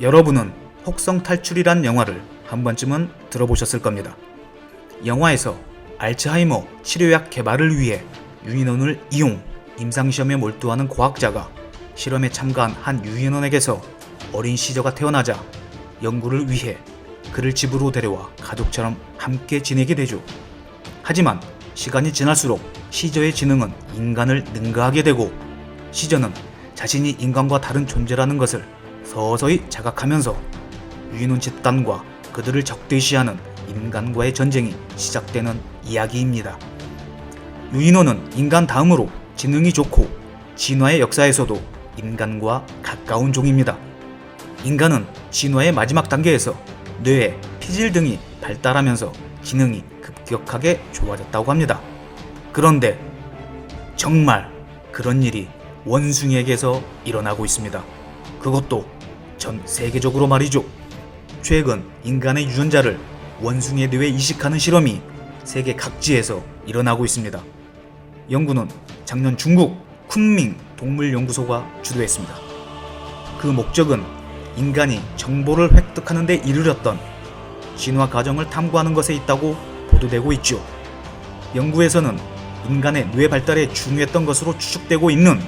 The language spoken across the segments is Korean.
여러분은 혹성 탈출이란 영화를 한 번쯤은 들어보셨을 겁니다. 영화에서 알츠하이머 치료약 개발을 위해 유인원을 이용 임상시험에 몰두하는 과학자가 실험에 참가한 한 유인원에게서 어린 시저가 태어나자 연구를 위해 그를 집으로 데려와 가족처럼 함께 지내게 되죠. 하지만 시간이 지날수록 시저의 지능은 인간을 능가하게 되고 시저는 자신이 인간과 다른 존재라는 것을 서서히 자각하면서 유인원 집단과 그들을 적대시하는 인간과의 전쟁이 시작되는 이야기입니다. 유인원은 인간 다음으로 지능이 좋고 진화의 역사에서도 인간과 가까운 종입니다. 인간은 진화의 마지막 단계에서 뇌에 피질 등이 발달하면서 기능이 급격하게 좋아졌다고 합니다. 그런데 정말 그런 일이 원숭이에게서 일어나고 있습니다. 그것도 전 세계적으로 말이죠. 최근 인간의 유전자를 원숭이의 뇌에 이식하는 실험이 세계 각지에서 일어나고 있습니다. 연구는 작년 중국 쿤밍 동물연구소가 주도했습니다. 그 목적은 인간이 정보를 획득하는 데 이르렀던 진화 과정을 탐구하는 것에 있다고 보도되고 있죠. 연구에서는 인간의 뇌 발달에 중요했던 것으로 추측되고 있는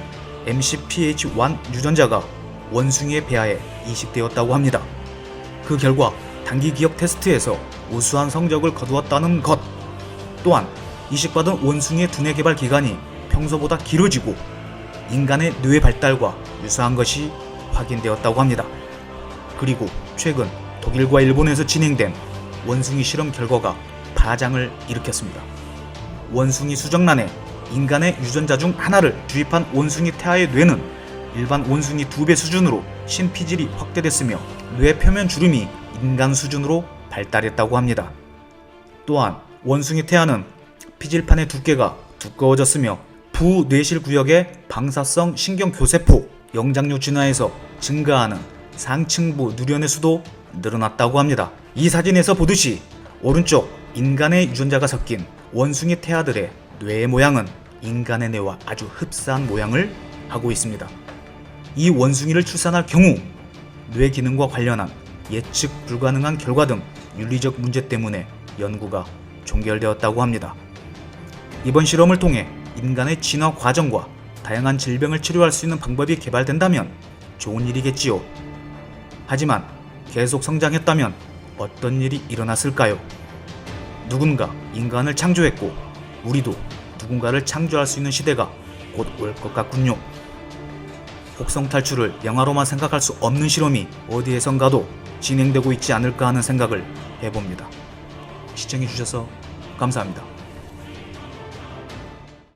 MCPH1 유전자가 원숭이의 폐하에 이식되었다고 합니다. 그 결과 단기 기억 테스트에서 우수한 성적을 거두었다는 것 또한 이식받은 원숭이의 두뇌 개발 기간이 평소보다 길어지고 인간의 뇌 발달과 유사한 것이 확인되었다고 합니다. 그리고 최근 독일과 일본에서 진행된 원숭이 실험 결과가 파장을 일으켰습니다. 원숭이 수정란에 인간의 유전자 중 하나를 주입한 원숭이 태아의 뇌는 일반 원숭이 두 배 수준으로 신피질이 확대됐으며 뇌 표면 주름이 인간 수준으로 발달했다고 합니다. 또한 원숭이 태아는 피질판의 두께가 두꺼워졌으며 부뇌실 구역의 방사성 신경교세포 영장류 진화에서 증가하는 상층부 누련의 수도 늘어났다고 합니다. 이 사진에서 보듯이 오른쪽 인간의 유전자가 섞인 원숭이 태아들의 뇌의 모양은 인간의 뇌와 아주 흡사한 모양을 하고 있습니다. 이 원숭이를 출산할 경우 뇌 기능과 관련한 예측 불가능한 결과 등 윤리적 문제 때문에 연구가 종결되었다고 합니다. 이번 실험을 통해 인간의 진화 과정과 다양한 질병을 치료할 수 있는 방법이 개발된다면 좋은 일이겠지요. 하지만 계속 성장했다면 어떤 일이 일어났을까요? 누군가 인간을 창조했고 우리도 누군가를 창조할 수 있는 시대가 곧 올 것 같군요. 혹성 탈출을 영화로만 생각할 수 없는 실험이 어디에선가도 진행되고 있지 않을까 하는 생각을 해봅니다. 시청해주셔서 감사합니다.